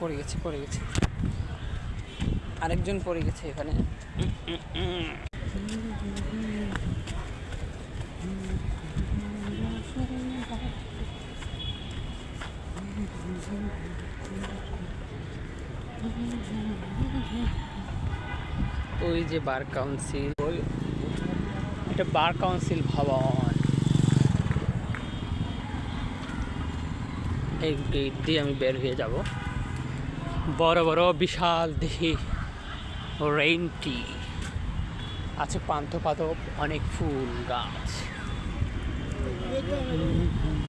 পড়ে গেছে পড়ে গেছে। আরেকজন পড়ে গেছে এখানে। ওই যে বার কাউন্সিল ওই এটা বার কাউন্সিল ভবন। এই গেট দিয়ে আমি বের হয়ে যাব। বড় বড়, বিশাল, দেহি রেইনটি আছে পান্থ পাদপ অনেক ফুল গাছ।